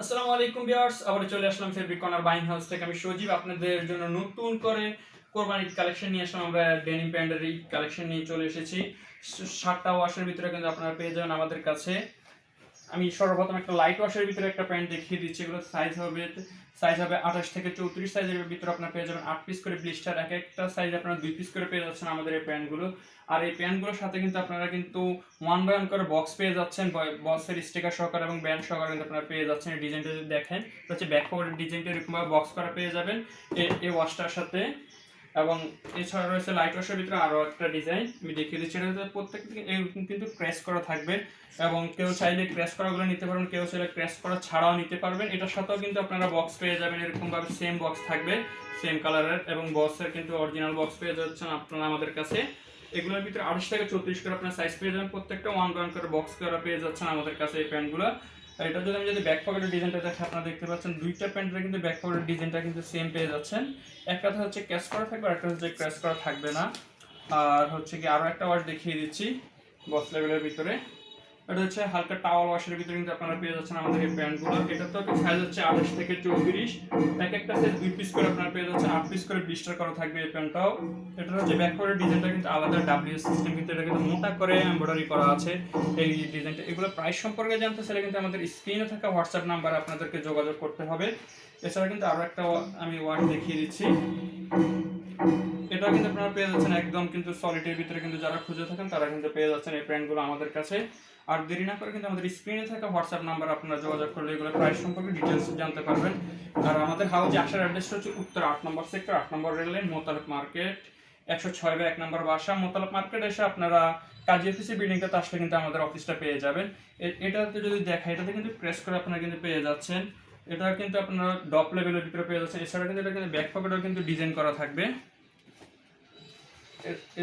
আসসালামু আলাইকুম ভিউয়ার্স, আবার চলে আসলাম ফেব্রিক কর্নার বাইং হাউস থেকে। আমি সজীব, আপনাদের জন্য নতুন করে কোরবানির কালেকশন নিয়ে আসলাম। আমরা ডেনিম প্যান্টের কালেকশন নিয়ে চলে এসেছি। সাতটা ওয়াশের ভিতরে কিন্তু আপনারা পেয়ে যাবেন আমাদের কাছে। আমি সর্বপ্রথম একটা লাইট ওয়াশের ভিতরে একটা প্যান্ট দেখিয়ে দিচ্ছি। এগুলো সাইজ হবে সাইজ হবে আঠাশ থেকে চৌত্রিশ সাইজের ভিতরে আপনারা পেয়ে যাবেন। আট পিস করে ব্লিস্টার এক একটা সাইজ আপনারা দুই পিস করে পেয়ে যাচ্ছেন আমাদের এই প্যান্টগুলো আর এই প্যান্টগুলোর সাথে কিন্তু আপনারা কিন্তু ওয়ান বাই ওয়ান করে বক্স পেয়ে যাচ্ছেন। বক্সের স্টিকার সহকারে এবং ব্যান্ড সহকারে কিন্তু আপনারা পেয়ে যাচ্ছেন। এই ডিজাইনটা যদি দেখেন হচ্ছে ব্যাক কভারের ডিজাইনটা এরকমভাবে বক্স করা পেয়ে যাবেন। এই ওয়াশটার সাথে এবং এছাড়া রয়েছে লাইট ওয়াশের ভিতরে আরও একটা ডিজাইন আমি দেখিয়ে দিচ্ছি। এটা এরকম কিন্তু ক্র্যাশ করা থাকবে এবং কেউ চাইলে ক্র্যাশ করাগুলো নিতে পারবেন, কেউ চাইলে ক্র্যাশ করা ছাড়াও নিতে পারবেন। এটার সাথেও কিন্তু আপনারা বক্স পেয়ে যাবেন, এরকমভাবে সেম বক্স থাকবে সেম কালারের এবং বক্সের কিন্তু অরিজিনাল বক্স পেয়ে যাচ্ছেন আপনারা আমাদের কাছে। এগুলোর ভিতরে আঠাশ থেকে চৌত্রিশ করে আপনার সাইজ পেয়ে যাবেন। প্রত্যেকটা ওয়ান ওয়ান করে বক্স করা পেয়ে যাচ্ছেন আমাদের কাছে এই প্যান্টগুলো আর এটার যদি আমি যদি ব্যাক পকেটের ডিজাইনটা দেখি আপনারা দেখতে পাচ্ছেন, দুইটা প্যান্টের কিন্তু ব্যাক পকেটের ডিজাইনটা কিন্তু সেম পেয়ে যাচ্ছেন। একটাতে হচ্ছে ক্যাশ করা থাকবে আর একটা হচ্ছে ক্র্যাশ করা থাকবে না। আর হচ্ছে কি আরও একটা ওয়ার্ড দেখিয়ে দিচ্ছি বক্স লেভেলের ভিতরে। এটা হচ্ছে হালকা টাওয়াল ওয়াশের ভিতরে কিন্তু আপনারা পেয়ে যাচ্ছেন আমাদের এই প্যান্টগুলো এটা তো সাইজ হচ্ছে আঠাশ থেকে চৌত্রিশ। এক একটা সাইজ দুই পিস করে আপনারা পেয়ে যাচ্ছেন, আট পিস করে ব্লিস্টার করা থাকবে এই প্যান্টটাও। এটা হচ্ছে ব্যাক করে ডিজাইনটা কিন্তু আলাদা ডাব্লিউ সিস্টেম কিন্তু এটা কিন্তু মোটা করে এমব্রয়ডারি করা আছে এই ডিজাইনটা এগুলো প্রাইস সম্পর্কে জানতে চাইলে কিন্তু আমাদের স্ক্রিনে থাকা হোয়াটসঅ্যাপ নাম্বারে আপনাদেরকে যোগাযোগ করতে হবে। এছাড়া কিন্তু আরও একটা আমি ওয়ার্ড দেখিয়ে দিচ্ছি। এটা কিন্তু আপনারা পেয়ে যাচ্ছেন একদম কিন্তু সলিডের ভিতরে কিন্তু যারা খুঁজে থাকেন, তারা কিন্তু পেয়ে যাচ্ছেন এই প্যান্টগুলো আমাদের কাছে। আর দেরি না করে কিন্তু আমাদের স্ক্রিনে থাকা হোয়াটসঅ্যাপ নাম্বার আপনারা যোগাযোগ করলে এগুলো প্রাইস সম্পর্কে ডিটেলস জানতে পারবেন। আর আমাদের হাউজে আসার অ্যাড্রেসটা হচ্ছে উত্তর আট নম্বর সেক্টর আট নম্বর রেল লাইন মার্কেট একশো ছয় বা এক নম্বর বাসা। মোতালেব মার্কেট এসে আপনারা কাজী অফিসের বিল্ডিংটাতে আসলে কিন্তু আমাদের অফিসটা পেয়ে যাবেন। এটাতে যদি দেখা, এটাতে কিন্তু প্রেস করে আপনারা কিন্তু পেয়ে যাচ্ছেন। এটা কিন্তু আপনারা ডপ লেভেলের ভিতরে পেয়ে যাচ্ছেন। এছাড়া কিন্তু এটা কিন্তু ব্যাক পকেটও কিন্তু ডিজাইন করা থাকবে।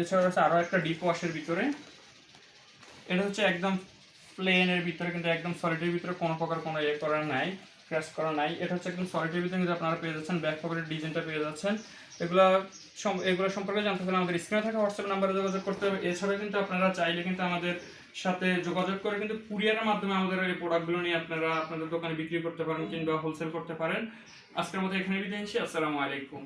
এছাড়া হচ্ছে আরও একটা ডিপ ওয়াশের ভিতরে। এটা হচ্ছে একদম প্লেনের ভিতরে, কিন্তু একদম সলিডের ভিতরে কোনো প্রকার কোনো ইয়ে করা নাই ক্র্যাশ করা নাই। এটা হচ্ছে একদম সলিডের ভিতরে কিন্তু আপনারা পেয়ে যাচ্ছেন ব্যাক পকেটের ডিজাইনটা পেয়ে যাচ্ছেন। এগুলো এগুলো সম্পর্কে জানতে হলে আমাদের স্ক্রিনে থাকা হোয়াটসঅ্যাপ নাম্বারে যোগাযোগ করতে হবে। এছাড়া কিন্তু আপনারা চাইলে কিন্তু আমাদের সাথে যোগাযোগ করে কিন্তু কুরিয়ারের মাধ্যমে আমাদের এই প্রোডাক্টগুলো নিয়ে আপনারা আপনাদের দোকানে বিক্রি করতে পারেন কিংবা হোলসেল করতে পারেন। আজকের মতো এখানে বিদায় নিচ্ছি। আসসালামু আলাইকুম।